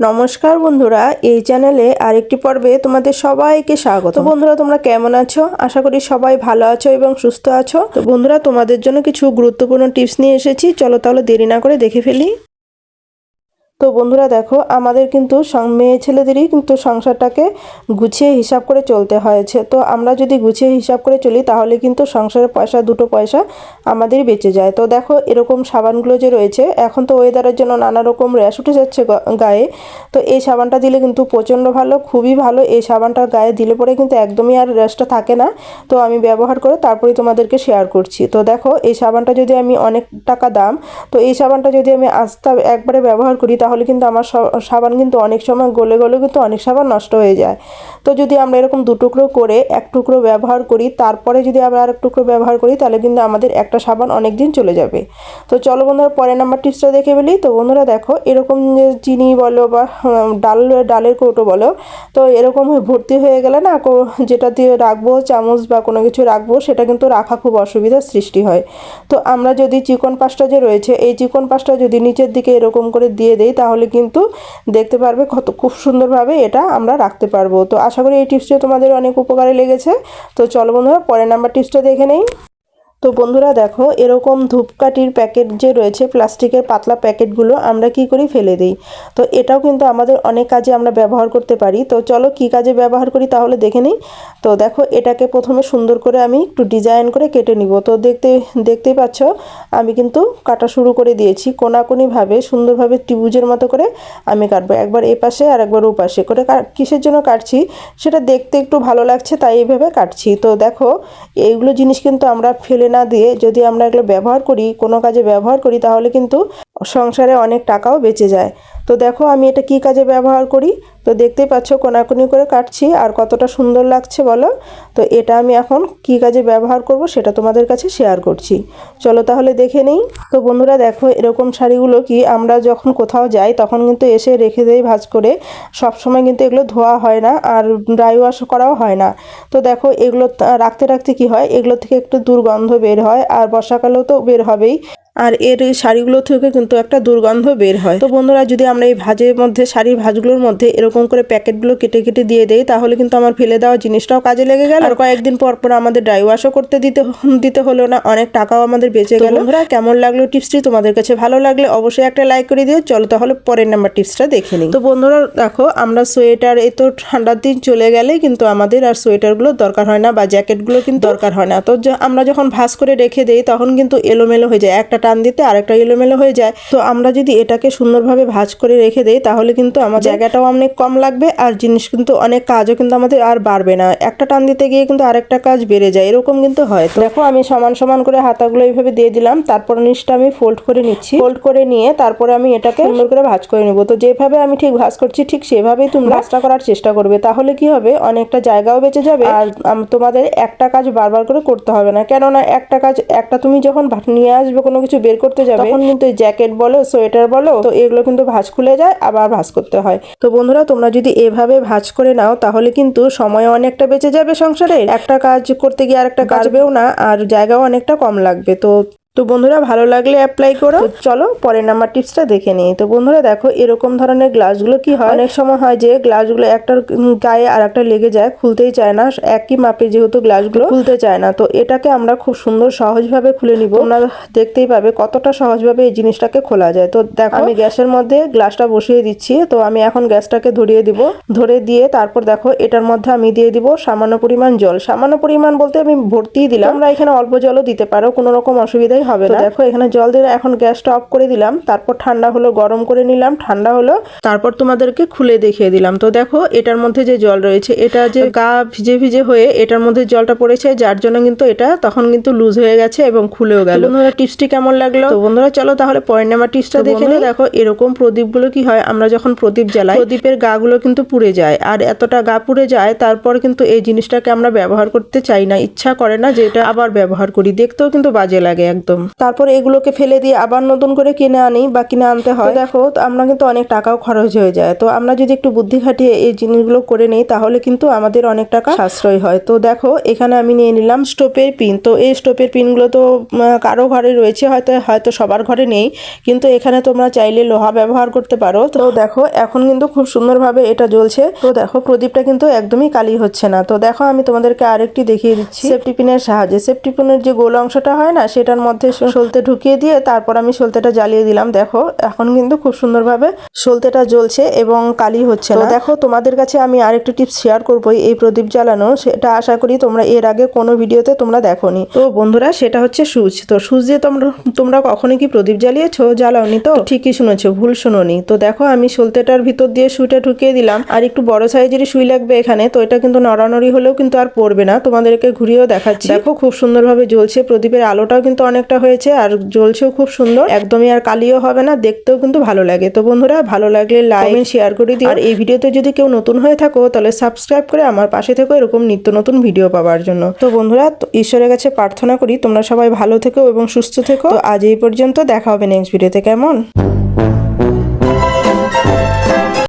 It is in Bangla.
নমস্কার বন্ধুরা, এই চ্যানেলে আরেকটি পর্বে তোমাদের সবাইকে স্বাগত। বন্ধুরা, তোমরা কেমন আছো? আশা করি সবাই ভালো আছো এবং সুস্থ আছো। তো বন্ধুরা, তোমাদের জন্য কিছু গুরুত্বপূর্ণ টিপস নিয়ে এসেছি। চলো তাহলে দেরি না করে দেখে ফেলি। তো বন্ধুরা দেখো, আমাদের কিন্তু মেয়ে ছেলেদেরই কিন্তু সংসারটাকে গুছিয়ে হিসাব করে চলতে হয়েছে। তো আমরা যদি গুছিয়ে হিসাব করে চলি, তাহলে কিন্তু সংসারের পয়সা, দুটো পয়সা আমাদেরই বেঁচে যায়। তো দেখো, এরকম সাবানগুলো যে রয়েছে, এখন তো ওয়েদারের জন্য নানা রকম র্যাশ উঠে যাচ্ছে গায়ে। তো এই সাবানটা দিলে কিন্তু প্রচণ্ড ভালো, খুবই ভালো। এই সাবানটা গায়ে দিলে পরে কিন্তু একদমই আর র্যাশটা থাকে না। তো আমি ব্যবহার করে তারপরেই তোমাদেরকে শেয়ার করছি। তো দেখো, এই সাবানটা যদি আমি অনেক টাকা দাম, তো এই সাবানটা যদি আমি আস্তে একবারে ব্যবহার করি তাহলে কিন্তু আমার সাবান কিন্তু অনেক সময় গলে গলে কিন্তু অনেক সাবান নষ্ট হয়ে যায়। তো যদি আমরা এরকম দু টুকরো করে এক টুকরো ব্যবহার করি, তারপরে যদি আমরা আর এক টুকরো ব্যবহার করি, তাহলে কিন্তু আমাদের একটা সাবান অনেক দিন চলে যাবে। তো চলো বন্ধুরা, পরের নাম্বার টিপসটা দেখে ফেলি। তো বন্ধুরা দেখো, এরকম চিনি বলো বা ডাল, ডালের কৌটো বলো, তো এরকম ভর্তি হয়ে গেলে না যেটা দিয়ে রাখব, চামচ বা কোনো কিছু রাখব, সেটা কিন্তু রাখা খুব অসুবিধার সৃষ্টি হয়। তো আমরা যদি চিকন পাশটা যে রয়েছে, এই চিকন পাশটা যদি নিচের দিকে এরকম করে দিয়ে দেই তাহলে কিন্তু দেখতে পারবে কত, খুব সুন্দরভাবে এটা আমরা রাখতে পারব। তো আশা করি এই টিপসটা তোমাদের অনেক উপকারে লেগেছে। তো চলো বন্ধুরা, পরের নাম্বার টিপসটা দেখে নেই। তো বন্ধুরা দেখো, এরকম ধূপকাঠির প্যাকেট যে রয়েছে, প্লাস্টিকের পাতলা প্যাকেটগুলো আমরা কি করি? ফেলে দিই। তো এটাও কিন্তু আমাদের অনেক কাজে আমরা ব্যবহার করতে পারি। তো চলো কি কাজে ব্যবহার করি তাহলে দেখে নিই। তো দেখো, এটাকে প্রথমে সুন্দর করে আমি একটু ডিজাইন করে কেটে নিব। তো দেখতে, দেখতেই পাচ্ছ, আমি কিন্তু কাটা শুরু করে দিয়েছি। কোনাকুনিভাবে, সুন্দরভাবে ত্রিভুজের মতো করে আমি কাটবো। একবার এ পাশে আর একবার ও পাশে করে কিসের জন্য কাটছি? সেটা দেখতে একটু ভালো লাগছে, তাই এইভাবে কাটছি। তো দেখো, এইগুলো জিনিস কিন্তু আমরা ফেলে না দিয়ে যদি আমরা এগুলো ব্যবহার করি কোনো কাজে ব্যবহার করি তাহলে কিন্তু সংসারে অনেক টাকাও বেঁচে যায়। তো দেখো আমি এটা কি কাজে ব্যবহার করি? তো দেখতেই পাচ্ছ কোনাকুনি করে কাটছি, আর কতটা সুন্দর লাগছে বলো? তো এটা আমি এখন কি কাজে ব্যবহার করব সেটা তোমাদের কাছে শেয়ার করছি। চলো তাহলে দেখে নেই। তো বন্ধুরা দেখো এরকম শাড়িগুলো কি আমরা যখন কোথাও যাই তখন কিন্তু এসে রেখে দেই ভাঁজ করে। সব সময় কিন্তু এগুলো ধোয়া হয় না আর ড্রাই ওয়াশ করাও হয় না। তো দেখো এগুলো রাখতে রাখতে কি হয়? এগুলো থেকে একটু দুর্গন্ধ বের হয়, আর বর্ষাকালেও তো বের হবেই। আর এর এই শাড়িগুলো থেকে কিন্তু একটা দুর্গন্ধ বের হয়। তো বন্ধুরা যদি আমরা এই ভাজের মধ্যে শাড়ির ভাজগুলোর মধ্যে এরকম করে প্যাকেটগুলো কেটে কেটে দিয়ে দেই তাহলে কিন্তু আমার ফেলে দেওয়া জিনিসটাও কাজে লেগে গেল। আর কয়েকদিন পর পর আমাদের ড্রাই ওয়াশও করতে দিতে দিতে হলো না অনেক টাকাও আমাদের বেঁচে গেল। বন্ধুরা কেমন লাগল টিপসটি? তোমাদের কাছে ভালো লাগলে অবশ্যই একটা লাইক করে দিও। চলো তাহলে পরের নাম্বার টিপসটা দেখে নিই। তো বন্ধুরা দেখো আমরা সোয়েটার এই তো ঠান্ডার দিন চলে গেলে কিন্তু আমাদের আর সোয়েটারগুলো দরকার হয় না বা জ্যাকেটগুলো কিন্তু দরকার হয় না। তো আমরা যখন ভাঁজ করে রেখে দেই তখন কিন্তু এলোমেলো হয়ে যায়। একটা টান দিতে আরেকটা এলোমেলো হয়ে যায়। তো আমরা যদি এটাকে সুন্দরভাবে ভাজ করে রেখে দেই, তাহলে কিন্তু আমার জায়গাটাও অনেক কম লাগবে আর জিনিস কিন্তু অনেক কাজও কিন্তু আমাদের আর বাড়বে না। একটা টান দিতে গিয়ে কিন্তু আরেকটা কাজ বেড়ে যায়, এরকম কিন্তু হয়। দেখো, আমি সমান সমান করে হাতাগুলো এইভাবে দিয়ে দিলাম, তারপর নিচটা আমি ফোল্ড করে নিচ্ছি। ফোল্ড করে নিয়ে তারপরে আমি এটাকে সুন্দর করে ভাজ করে নেব। তো যেভাবে আমি ঠিক ভাঁজ করছি, ঠিক সেভাবেই তুমি ভাঁজটা করার চেষ্টা করবে। তাহলে কি হবে? অনেকটা জায়গাও বেঁচে যাবে আর তোমাদের একটা কাজ বারবার করে করতে হবে না। কেননা একটা কাজ, একটা তুমি যখন নিয়ে আসবে কোনো কিছু বের করতে যাবে তখন কিন্তু জ্যাকেট বলো সোয়েটার বলো তো এগুলো কিন্তু ভাঁজ খুলে যায় আবার ভাঁজ করতে হয়। তো বন্ধুরা তোমরা যদি এভাবে ভাঁজ করে নাও তাহলে কিন্তু সময় অনেকটা বেঁচে যাবে সংসারে একটা কাজ করতে গিয়ে আর একটা কাজবেও না আর জায়গাও অনেকটা কম লাগবে তো তো বন্ধুরা ভালো লাগলে অ্যাপ্লাই করো। চলো পরের নাম্বার টিপসটা দেখে নিই। তো বন্ধুরা দেখো এরকম ধরনের গ্লাসগুলো কি হয়? অনেক সময় হয় যে গ্লাসগুলো একটার গায়ে আর একটা লেগে যায়, খুলতেই চায় না। একই মাপে যেহেতু গ্লাসগুলো খুলতে চায় না। তো এটাকে আমরা খুব সুন্দর সহজভাবে খুলে নিব। তোমরা দেখতেই পাবে কতটা সহজভাবে এই জিনিসটাকে খোলা যায়। তো দেখো আমি গ্যাসের মধ্যে গ্লাসটা বসিয়ে দিচ্ছি। তো আমি এখন গ্যাসটাকে ধরিয়ে দিব। ধরে দিয়ে তারপর দেখো এটার মধ্যে আমি দিয়ে দিব সামান্য পরিমাণ জল। সামান্য পরিমাণ বলতে আমি ভর্তিই দিলাম। আমরা এখানে অল্প জলও দিতে পারো। কোনো রকম অসুবিধাই হবে না। দেখো এখানে জল দিয়ে এখন গ্যাসটা অফ করে দিলাম। তারপর ঠান্ডা হলো গরম করে নিলাম। ঠান্ডা হলো তারপর তোমাদেরকে খুলে দেখিয়ে দিলাম। তো দেখো এটার মধ্যে যে জল রয়েছে এটা যে গা ভিজে ভিজে হয়ে এটার মধ্যে জলটা পড়েছে যার জন্য কিন্তু এটা তখন কিন্তু লুজ হয়ে গেছে এবং খুলেও গেল। বন্ধুরা টিপসটি কেমন লাগল? তো বন্ধুরা চলো তাহলে পরের নাম্বার টিপসটা দেখে নিই। দেখো এরকম প্রদীপগুলো কি হয় আমরা যখন প্রদীপ জ্বালাই প্রদীপের গাগুলো কিন্তু পুড়ে যায়। আর এতটা গা পুড়ে যায় তারপর কিন্তু এই জিনিসটাকে আমরা ব্যবহার করতে চাই না ইচ্ছা করে না যে এটা আবার ব্যবহার করি। দেখতেও কিন্তু বাজে লাগে একদম। একদম। তারপর এগুলোকে ফেলে দিয়ে আবার নতুন করে কিনে আনি বা কিনে আনতে হয়। দেখো আমরা কিন্তু অনেক টাকাও খরচ হয়ে যায়। তো আমরা যদি একটু বুদ্ধি খাটিয়ে এই জিনিসগুলো করে নিই, তাহলে কিন্তু আমাদের অনেক টাকা সাশ্রয় হয়। তো দেখো, এখানে আমি নিয়ে নিলাম স্টোপের পিন। তো এই স্টোপের পিনগুলো তো কারও ঘরে রয়েছে, হয়তো হয়তো সবার ঘরে নেই। কিন্তু এখানে তোমরা চাইলে লোহা ব্যবহার করতে পারো। তো দেখো, এখন কিন্তু খুব সুন্দরভাবে এটা জ্বলছে। তো দেখো, প্রদীপটা কিন্তু একদমই কালি হচ্ছে না। তো দেখো, আমি তোমাদেরকে আরেকটি দেখিয়ে দিচ্ছি। সেফটি পিনের সাহায্যে। সেফটি পিনের যে গোল অংশটা হয় না, সেটার মধ্যে সলতে ঢুকিয়ে দিয়ে তারপর আমি সলতেটা জ্বালিয়ে দিলাম দেখো। এখন কিন্তু খুব সুন্দরভাবে সলতেটা জ্বলছে এবং কালি হচ্ছে না। দেখো তোমাদের কাছে আমি আরেকটি টিপস শেয়ার করব এই প্রদীপ জ্বালানো সেটা আশা করি তোমরা এর আগে কোনো ভিডিওতে তোমরা দেখোনি। তো বন্ধুরা সেটা হচ্ছে সুচ। তো সুচ দিয়ে তোমরা তোমরা কখনো কি প্রদীপ জ্বালিয়েছো জ্বালাওনি তো? ঠিকই শুনেছো ভুল শুনোনি। তো দেখো আমি সলতেটার ভিতর দিয়ে সুইটা ঢুকিয়ে দিলাম। আর একটু বড় সাইজেরই সুই লাগবে এখানে তো এটা কিন্তু নড়ানড়ি হলেও কিন্তু আর পড়বে না। তোমাদেরকে ঘুরিয়েও দেখাচ্ছি। দেখো খুব সুন্দরভাবে জ্বলছে প্রদীপের আলোটাও কিন্তু অনেকটা হয়েছে আর জ্বলছেও খুব সুন্দর। একদমই আর কালিও হবে না দেখতেও কিন্তু ভালো লাগে। তো বন্ধুরা ভালো লাগলে লাইক শেয়ার করে দিও। আর এই ভিডিওতে যদি কেউ নতুন হয়ে থাকো তাহলে সাবস্ক্রাইব করে আমার পাশে থেকো এরকম নিত্য নতুন ভিডিও পাওয়ার জন্য। তো বন্ধুরা ঈশ্বরের কাছে প্রার্থনা করি তোমরা সবাই ভালো থেকো এবং সুস্থ থেকো। আজ এই পর্যন্ত দেখা হবে নেক্সট ভিডিওতে কেমন?